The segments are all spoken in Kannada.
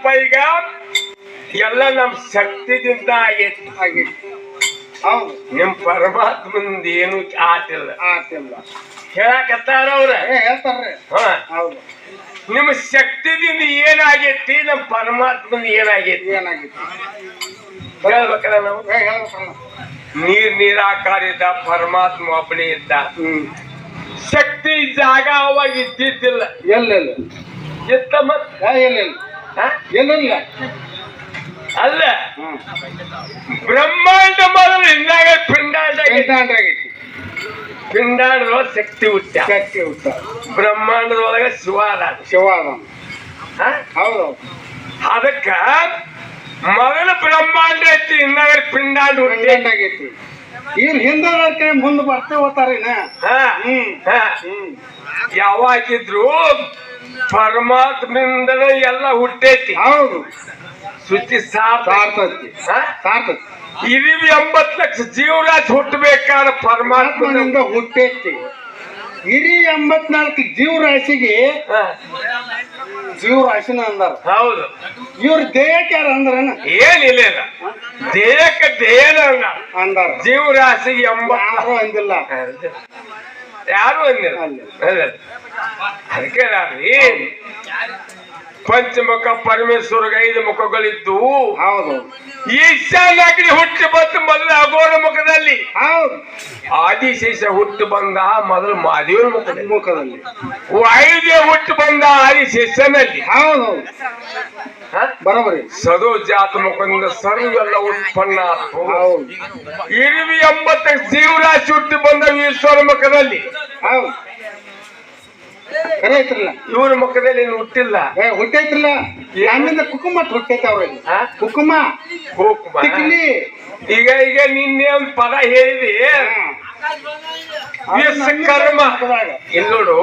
ಏನಪ್ಪ ಈಗ ಎಲ್ಲ ನಮ್ ಶಕ್ತಿದಿಂದ ಆಗೈತಿ ಹೌದು. ನಿಮ್ ಪರಮಾತ್ಮಂದ ಏನು ಆತಿಲ್ಲ. ಆತಿಲ್ಲ. ಹೇಳಕತ್ತಾರ ಅವ್ರ? ಹೇಳ್ತಾರ್ರಿ. ಹ. ಹೌದು. ನಿಮ್ಮ ಶಕ್ತಿದಿಂದ ಏನಾಗೈತಿ ನಮ್ ಪರಮಾತ್ಮಂದ ಏನಾಗೈತಿ? ಏನಾಗಿತ್ತು ಹೇಳ್ಬೇಕಲ್ಲ ನಾವು? ಹೇಳ್ಬೇಕಲ್ಲ ನೀರ್ ನೀರಾಕಾರಿದ್ದ ಪರಮಾತ್ಮ ಒಬ್ಬನೇ ಇದ್ದ. ಶಕ್ತಿ ಜಾಗ ಅವಾಗ ಇದ್ದಿದ್ದಿಲ್ಲ. ಎಲ್ಲೆಲ್ಲ? ಇತ್ತ ಮತ್ತೆ ಎಲ್ಲ ಎಲ್ಲೆಲ್ಲ? ಹ? ಎಲ್ಲೆಲ್ಲ ಅಲ್ಲ. ಹ್ಮ್. ಬ್ರಹ್ಮಾಂಡ ಮೊದಲು ಹಿಂದಾಗ ಪಿಂಡಾಂಡ ಆಗೈತಿ. ಎಂಟಾಂಡ್ರಾಗೈತಿ ಪಿಂಡಾಂಡದೊಳಗ ಶಕ್ತಿ ಹುಟ್ಟ. ಶಕ್ತಿ ಉತ್ತ ಬ್ರಹ್ಮಾಂಡದೊಳಗ ಶಿವ ಅದಾನ. ಶಿವಾದ ಹ? ಹೌದು. ಅದಕ್ಕ ಮೊದಲು ಬ್ರಹ್ಮಾಂಡ ಐತಿ ಹಿಂದಾಗ ಪಿಂಡಾಂಡ ಹುಟ್ಟಿ. ಎಂಟಾಂಡ್ರಾಗೈತಿ ಇವ್ರು ಹಿಂದೆ ಮುಂದೆ ಬರ್ತಾ ಹೋಗ್ತಾರೇನ? ಯಾವಾಗಿದ್ರು ಪರಮಾತ್ಮದಿಂದನೇ ಎಲ್ಲ ಹುಟ್ಟೈತಿ. ಹೌದು. ಶುಚಿ ಸಾರ್ಥ ಸಾರ್ತತಿ ಹ? ಸಾರ್ತತಿ ಇಡೀ ಎಂಬತ್ತು ಲಕ್ಷ ಜೀವರಾಶಿ ಹುಟ್ಟಬೇಕಾದ್ರೆ ಪರಮಾತ್ಮನಿಂದ ಹುಟ್ಟೈತಿ. ಇಡೀ ಎಂಬತ್ನಾಲ್ಕು ಜೀವರಾಶಿಗೆ ಜೀವರಾಶಿನ ಅಂದಾರ. ಹೌದು. ಇವ್ರ ದೇಹಕ್ಕೆ ಯಾರು ಅಂದ್ರನ? ಏನಿಲ್ಲ. ದೇಹಕ್ಕೆ ದೇಹ ಅಂದಾರ. ಜೀವರಾಶಿಗೆ ಎಂಬ ಯಾರು ಅಂದಿಲ್ಲ. ಯಾರು. ಅಲ್ಲ. ಅದಕ್ಕೆ ಪಂಚಮುಖ ಪರಮೇಶ್ವರ ಐದು ಮುಖಗಳಿದ್ದು ಹೌದು. ಈಶಾನ್ಯಗ್ನಿ ಹುಟ್ಟಿ ಬಂತು ಮೊದಲು ಅಗೋರ ಮುಖದಲ್ಲಿ. ಹೌದು. ಆದಿಶೇಷ ಹುಟ್ಟು ಬಂದ ಮೊದಲು ಮಾದೇವನ ಮುಖದಲ್ಲಿ. ಮುಖದಲ್ಲಿ. ವಾಯುದೇವ ಹುಟ್ಟು ಬಂದ ಆದಿಶೇಷನಲ್ಲಿ. ಹೌದು? ಬರೋಬರಿ ಸದೋ ಜಾತ ಮುಖದಿಂದ ಸರ್ವೆಲ್ಲ ಉತ್ಪನ್ನ ಇರುವಿ ಎಂಬತ್ತ ಜೀವರಾಶಿ ಹುಟ್ಟಿ ಬಂದ ಈಶ್ವರ ಮುಖದಲ್ಲಿ. ಕರೆ ಐತ್ರಲ್ಲ. ಇವ್ರ ಮುಖದಲ್ಲಿ ಏನು ಹುಟ್ಟಿಲ್ಲ. ಏ ಹುಟ್ಟೈತ್ರಲ್ಲ. ನಮ್ಮಿಂದ ಕುಕುಮ ಹುಟ್ಟೈತೆ ಅವ್ರಲ್ಲಿ. ಕುಕುಮ. ಕುಕುಮ. ತಿಕ್ಲಿ. ಈಗ ಈಗ ನಿನ್ನೆ ಒಂದು ಪದ ಹೇಳಿದಿ. ವಿಶ್ವಕರ್ಮ ಇಲ್ಲಿ ನೋಡು.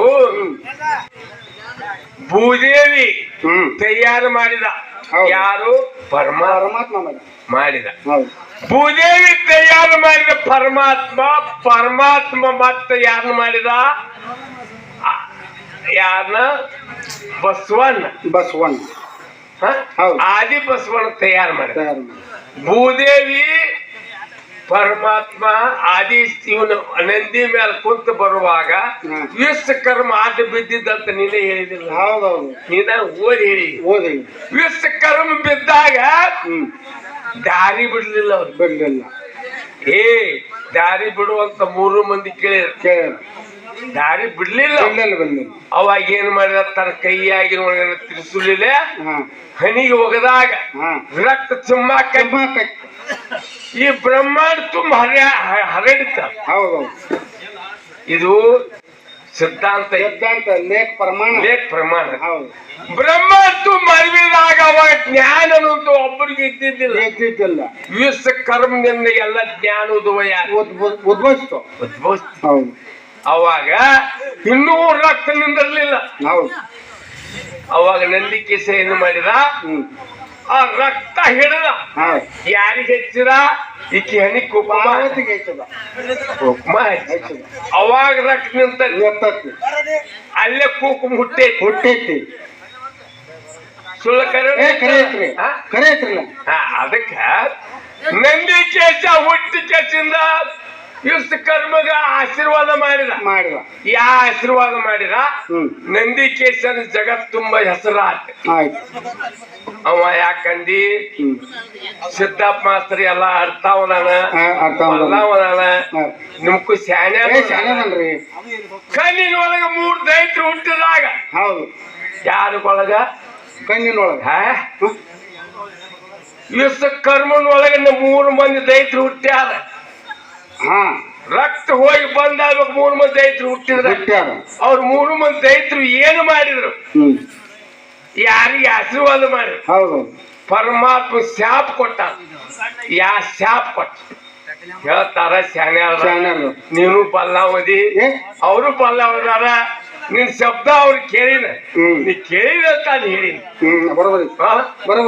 ಭೂದೇವಿ ಹ್ಮ್. ತಯಾರು ಮಾಡಿದ. ಹೌದು. ಯಾರು? ಪರಮಾತ್ಮ. ಪರಮಾತ್ಮ ಮಗ ಮಾಡಿದ. ಹೌದು. ಭೂದೇವಿ ತಯಾರು ಮಾಡಿದ ಪರಮಾತ್ಮ? ಪರಮಾತ್ಮ ಮತ್ತೆ ಯಾರನ್ನ ಮಾಡಿದ? ಆ, ಯಾರನ್ನ ಬಸವಣ್ಣ. ಬಸವಣ್ಣ. ಹ? ಹೌದು. ಆದಿ ಬಸವಣ್ಣ ತಯಾರು ಮಾಡಿದ. ತಯಾರು ಮಾಡಿ ಭೂದೇವಿ ಪರಮಾತ್ಮ ಆದಿ ಇವನು ನಂದಿ ಮೇಲೆ ಕುಂತು ಬರುವಾಗ ಹ್ಮ್. ವಿಶ್ವಕರ್ಮ ಆಟ ಬಿದ್ದಿದ್ದಂತ ನೀನೇ ಹೇಳಿದಿಲ್ಲ. ಹೌದೌದು. ನೀನ ಓದಿ ಹೇಳಿ. ಓದಿ. ವಿಶ್ವಕರ್ಮ ಬಿದ್ದಾಗ ದಾರಿ ಬಿಡ್ಲಿಲ್ಲ ಅವ್ರು. ಬಿಡ್ಲಿಲ್ಲ. ಏ ದಾರಿ ಬಿಡುವಂತ ಮೂರು ಮಂದಿ ಕೇಳಿ ಕೇಳ ದಾರಿ ಬಿಡ್ಲಿಲ್ಲ. ಅವಾಗ ಏನ್ ಮಾಡಿದ? ತನ್ನ ಕೈಯಾಗಿನ ಒಳಗಡೆ ತಿರ್ಸುಲಿಲ್ಲ. ಹನಿಗೆ ಒಗದಾಗ ರಕ್ತ ಚುಮ್ಮ ಕಟ್ ಈ ಬ್ರಹ್ಮಾಂಡ ತುಂಬ ಹರ ಹರಡಿತ ಹೌದು ಇದು ಸಿದ್ಧಾಂತ. ಸಿದ್ಧಾಂತ ಲೇಖ ಪ್ರಮಾಣ. ಲೇಖ ಪ್ರಮಾಣ. ಹೌದು. ತುಂಬ ಮರವಿದಾಗ ಅವಾಗ ಜ್ಞಾನ ಅನ್ನೋದು ಒಬ್ಬರಿಗೆ ಇದ್ದಿದ್ದಿಲ್ಲ. ಇದ್ದಿದ್ದಿಲ್ಲ. ವಿಶ್ವ ಕರ್ಮದಿಂದ ಎಲ್ಲ ಜ್ಞಾನ ಉದಯ ಉದ್ಭವ- ಉದ್ಭವಿಸ್ತು. ಉದ್ಭವಿಸ್ತು. ಹೌದು. ಅವಾಗ ಇನ್ನೂ ರಕ್ತ ನಿಂದಿರ್ಲಿಲ್ಲ ಹೌದು. ಅವಾಗ ನಂದಿಕೆ ಏನು ಮಾಡಿದ ಆ ರಕ್ತ ಹಿಡಿದ. ಯಾರಿಗೆ ಹೆಚ್ಚಿದ? ಈಕಿ ಹನಿ ಕುಕುಮ. ಕುಕುಮ ಅವಾಗ ರಕ್ತ ನಿಂತ ಎತ್ತತ್ತಿ. ಅಲ್ಲೇ ಕುಕುಮ ಹುಟ್ಟೈತಿ. ಹುಟ್ಟೈತಿ. ಸುಳ್ಳ ಕರೆ ಏ ಕರೆ ಐತ್ರಿ ಹಾ? ಕರೆ ಐತ್ರಲ್ಲ ಅದಕ್ಕ ನಂದಿಕೇಶ ಹುಟ್ಟಿ ಕೇಸಿಂದ ವಿಶ್ವಕರ್ಮಗ ಆಶೀರ್ವಾದ ಮಾಡಿದ. ಮಾಡಿದ. ಯಾ ಆಶೀರ್ವಾದ ಮಾಡಿದ ನಂದಿಕೇಶನ್ ಜಗತ್ತು ಜಗತ್ ತುಂಬಾ ಹೆಸರು ಆಯ್ತು. ಅವ ಯಾಕಂದಿ? ಸಿದ್ದಪ್ಪ ಮಾಸ್ತರ್ ಎಲ್ಲ ಅರ್ಥವದಾನ ಆ, ಅರ್ಥ ಮಾಡ್ದ. ಅಲ್ಲವದಾನ ಹಾ. ನಿಮ್ಕು ಶಾನೆ ಏ ಶಾಲೆದನ್ರಿ ಕಣ್ಣಿನೊಳಗ ಮೂರ್ ದೈತ್ರು ಹುಟ್ಟಿದಾಗ. ಹೌದು. ಯಾರಿಗೊಳಗ? ಕಣ್ಣಿನೊಳಗ. ಹಾ? ವಿಶ್ವಕರ್ಮನೊಳಗ ಮೂರು ಮಂದಿ ದೈತ್ರು ಹುಟ್ಟ್ಯಾರ. ಹಾ. ರಕ್ತ ಹೋಗಿ ಬಂದಾಗ ಮೂರು ಮಂದಿ ರೈತರು ಹುಟ್ಟಿದ್ರ. ಹುಟ್ಟ್ಯಾರ ಅವ್ರ ಮೂರು ಮಂದಿ ರೈತರು ಏನು ಮಾಡಿದ್ರು? ಹ್ಮ್. ಯಾರಿಗೆ ಆಶೀರ್ವಾದ ಮಾಡಿದ್ರು? ಹೌದು. ಪರಮಾತ್ಮ ಶಾಪ್ ಕೊಟ್ಟ. ಯಾ ಶಾಪ್ ಕೊಟ್ಟ. ಹೇಳ್ತಾರ ಶಾಣ್ಯಾರ ನೀನು ಪಲ್ಲಾವಧಿ ಏ? ಅವರು ಪಲ್ಲಾವಧಾರ ನಿನ್ ಶಬ್ದ ಅವ್ರು ಕೇಳಿನ. ಹ್ಮ್. ನೀ ಕೇಳಿದಂತ ಅದು ಹೇಳಿ ಹ್ಮ್ ಬರೋಬರಿ. ಹಾ ಬರೋಬರಿ.